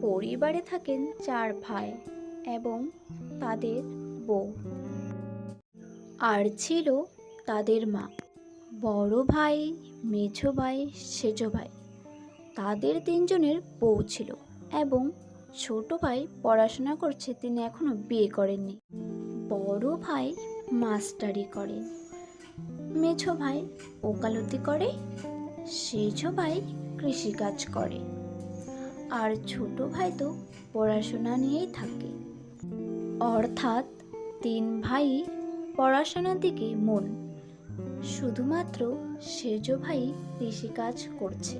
পরিবারে থাকেন চার ভাই এবং তাদের বউ। আর ছিল তাদের মা। বড় ভাই, মেঝো ভাই, সেজো ভাই। তাদের তিনজনের বউ ছিল এবং ছোট ভাই পড়াশোনা করছে, তিনি এখনও বিয়ে করেননি। বড় ভাই মাস্টারি করেন মেঝো ভাই ওকালতি করে, সেজো ভাই কৃষিকাজ করে। আর ছোট ভাই তো পড়াশোনা নিয়েই থাকে। অর্থাৎ তিন ভাই পড়াশোনার দিকে মন। শুধুমাত্র সেজ ভাই কৃষিকাজ করছে।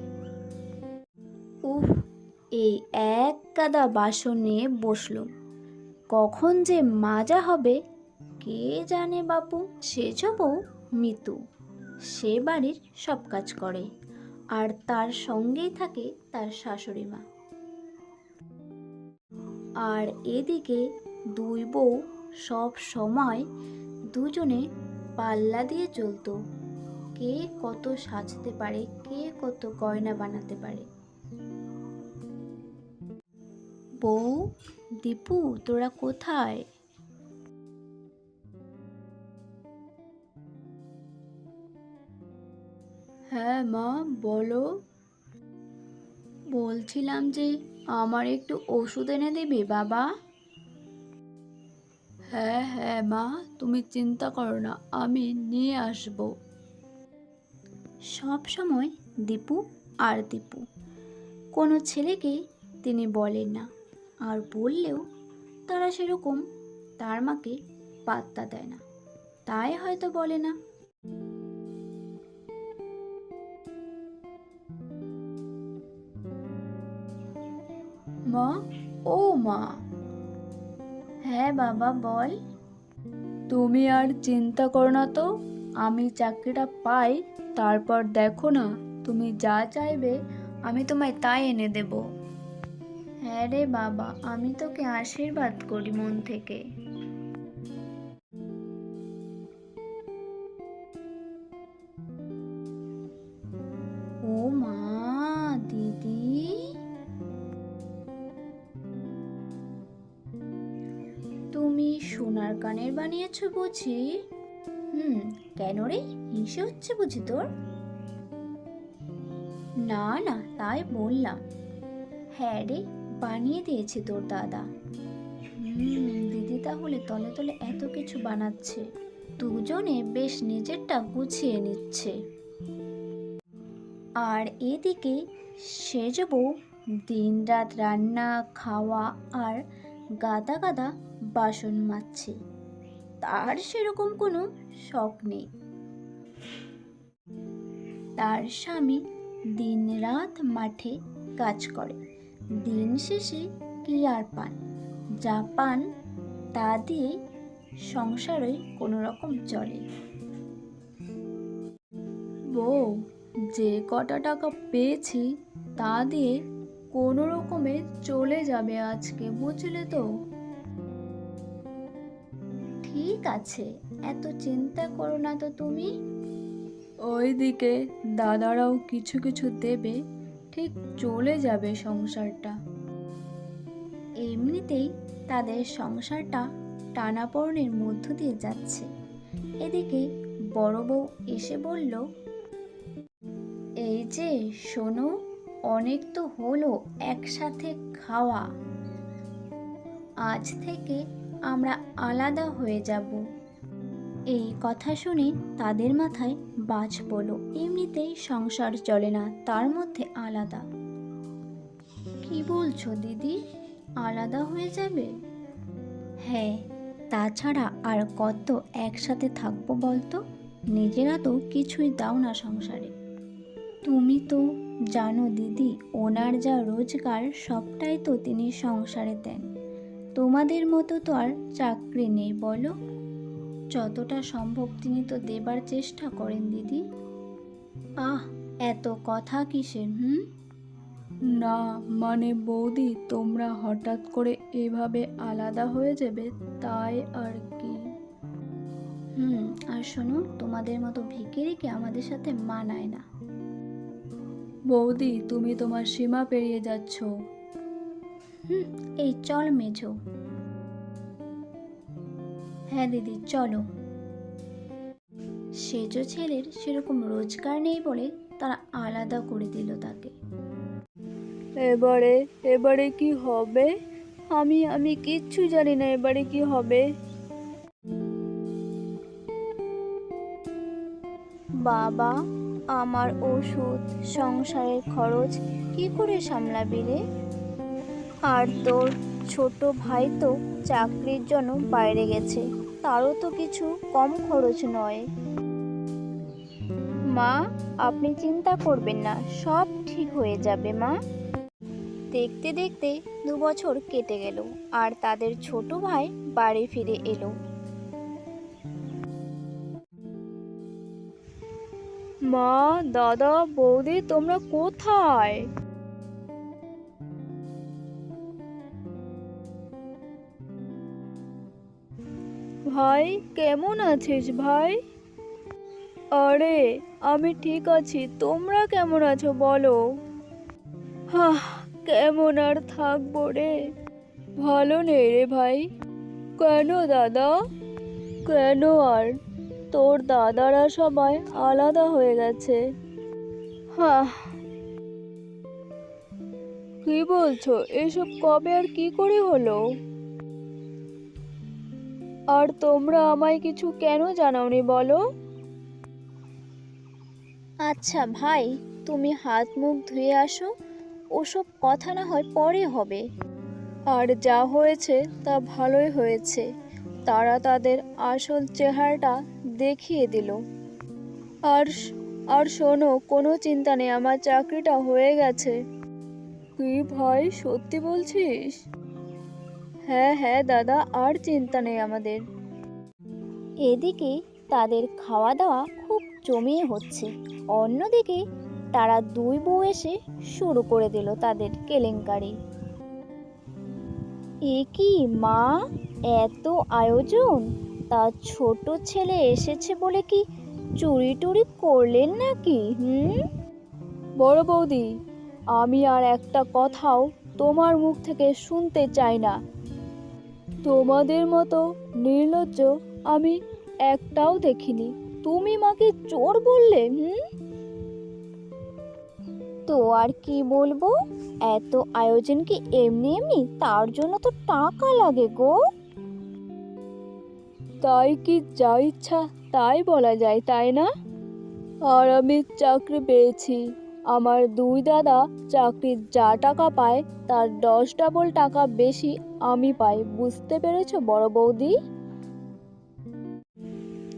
উফ এই এক গাদা বাসন নিয়ে বসল কখন যে মাজা হবে, কে জানে বাপু? সেজ বউ মিতু। সে বাড়ির সব কাজ করে। আর তার সঙ্গেই থাকে তার শাশুড়ি মা আর এদিকে দুই বউ সব সময় দুজনে পাল্লা দিয়ে চলতো। কে কত সাজতে পারে, কে কত গয়না বানাতে পারে। বউ, দীপু, তোরা কোথায়? হ্যাঁ মা, বলো। বলছিলাম যে আমার একটু ওষুধ এনে দিবি, বাবা? হ্যাঁ হ্যাঁ মা, তুমি চিন্তা করো না, আমি নিয়ে আসব। সব সময় দীপু আর দীপু। কোনো ছেলেকে তিনি বলেন না, আর বললেও তারা সেরকম তার মাকে পাত্তা দেয় না। তাই হয়তো বলে না। মা? ও মা। হ্যাঁ বাবা, বল। তুমি আর চিন্তা করো না তো। আমি চাকরিটা পাই, তারপর দেখো না, তুমি যা চাইবে, আমি তোমায় তাই এনে দেব। হ্যাঁ রে বাবা, আমি তোকে আশীর্বাদ করি মন থেকে। ও মা। কানের বানিয়েছো বুঝি? হুম, কেন রে? হিংসে হচ্ছে বুঝি তোর? না না, তাই বললাম। হ্যাঁ রে, বানিয়ে দিয়েছে তোর দাদা। দিদি তাহলে তলে তলে এত কিছু বানাচ্ছে। দুজনে বেশ নিজেরটা গুছিয়ে নিচ্ছে। আর এদিকে সেজ বউ দিন রাত রান্না, খাওয়া আর গাদা গাদা বাসন মাজছে। তার সেরকম কোনো শখ নেই। তার স্বামী দিন রাত মাঠে কাজ করে। দিন শেষে কি আর পান? যা পান তা দিয়ে সংসারে কোনো রকম চলে বউ, যে কটা টাকা পেয়েছি তা দিয়ে কোনো রকমে চলে যাবে আজকে, বুঝলে তো? ঠিক আছে এত চিন্তা করো না তো তুমি। ওইদিকে দাদারাও কিছু কিছু দেবে ঠিক চলে যাবে সংসারটা। এমনিতেই তাদের সংসারটা টানাপড়নের মধ্য দিয়ে যাচ্ছে। এদিকে বড় বউ এসে বলল এই যে শোনো অনেক তো হলো একসাথে খাওয়া। আজ থেকে আমরা আলাদা হয়ে যাব। এই কথা শুনে তাদের মাথায় বাজ পড়ল। এমনিতেই সংসার চলে না, তার মধ্যে আলাদা। কি বলছো দিদি? আলাদা হয়ে যাবে? হ্যাঁ তাছাড়া আর কত একসাথে থাকব বলতো? নিজেরা তো কিছুই দাও না সংসারে। তুমি তো জানো দিদি, ওনার যা রোজগার, সবটাই তো তিনি সংসারে দেন। তোমাদের মতো তো আর চাকরি নেই বলো। যতটা সম্ভব তিনি তো দেবার চেষ্টা করেন দিদি। আহ এত কথা কিসের হুম? না মানে বৌদি তোমরা হঠাৎ করে এভাবে আলাদা হয়ে যাবে তাই আর কি। হুম আর শোনো তোমাদের মতো ভিকিরিকে আমাদের সাথে মানায় না। বৌদি তুমি তোমার সীমা পেরিয়ে যাচ্ছ। হুম, এই চল মেঝো। হ্যাঁ দিদি, চলো। সেজো ছেলের সেরকম রোজগার নেই বলে তারা আলাদা করে দিল তাকে। এবারে এবারে কি হবে? আমি আমি কিচ্ছু জানি না এবারে কি হবে। বাবা, আমার ওষুধ, সংসারের খরচ কি করে সামলাবি রে? আর তোর ছোট ভাই তো চাকরির জন্য বাইরে গেছে। তারও তো কিছু কম খরচ নয়। মা, আপনি চিন্তা করবেন না, সব ঠিক হয়ে যাবে মা। দেখতে দেখতে দু বছর কেটে গেল আর তাদের ছোট ভাই বাড়ি ফিরে এলো। মা, দাদা, বৌদি, তোমরা কোথায়? ভাই, কেমন আছিস ভাই? আরে, আমি ঠিক আছি, তোমরা কেমন আছো বলো? হাহ, কেমন আর থাকব রে? ভালো নেই রে ভাই। কেন দাদা? কেন আর? তোর দাদারা সবাই আলাদা হয়ে গেছে। হ্যাঁ কি বলছো, এসব কবে আর কি করে হলো? আর তোমরা আমায় কিছু কেন জানাওনি বলো? আচ্ছা ভাই তুমি হাত মুখ ধুয়ে আসো ওসব কথা না হয় পরে হবে। আর যা হয়েছে তা ভালোই হয়েছে তারা তাদের আসল চেহারাটা দেখিয়ে দিল। আর আর শোনো কোনো চিন্তা নেই আমার চাকরিটা হয়ে গেছে। তুই ভাই সত্যি বলছিস? হ্যাঁ হ্যাঁ দাদা, আর চিন্তা নেই আমাদের। এদিকে তাদের খাওয়া দাওয়া খুব জমিয়ে হচ্ছে। অন্যদিকে তারা দুই বউ এসে শুরু করে দিল তাদের কেলেঙ্কারি। এ কি মা, এত আয়োজন? তা ছোট ছেলে এসেছে বলে কি চুরি টুরি করলেন নাকি, হুম? বড় বৌদি, আমি আর একটা কথাও তোমার মুখ থেকে শুনতে চাই না। তোমাদের মতো নির্লজ্জ আমি একটাও দেখিনি। তুমি মাকে চোর বললে, হুম? তো আর কি বলব? এত আয়োজন কি এমনি এমনি? তার জন্য তো টাকা লাগে গো। তাই কি যা ইচ্ছা তাই বলা যায়, তাই না? আর আমি চাকরি পেয়েছি। আমার দুই দাদা চাকরির যা টাকা পায়, তার দশ ডাবল টাকা বেশি আমি পাই। বুঝতে পেরেছ বড় বৌদি?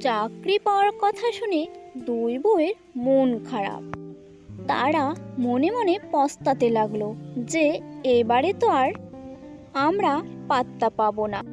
চাকরি পাওয়ার কথা শুনে দুই বউয়ের মন খারাপ। তারা মনে মনে পস্তাতে লাগল যে, এবারে তো আর আমরা পাত্তা পাবো না।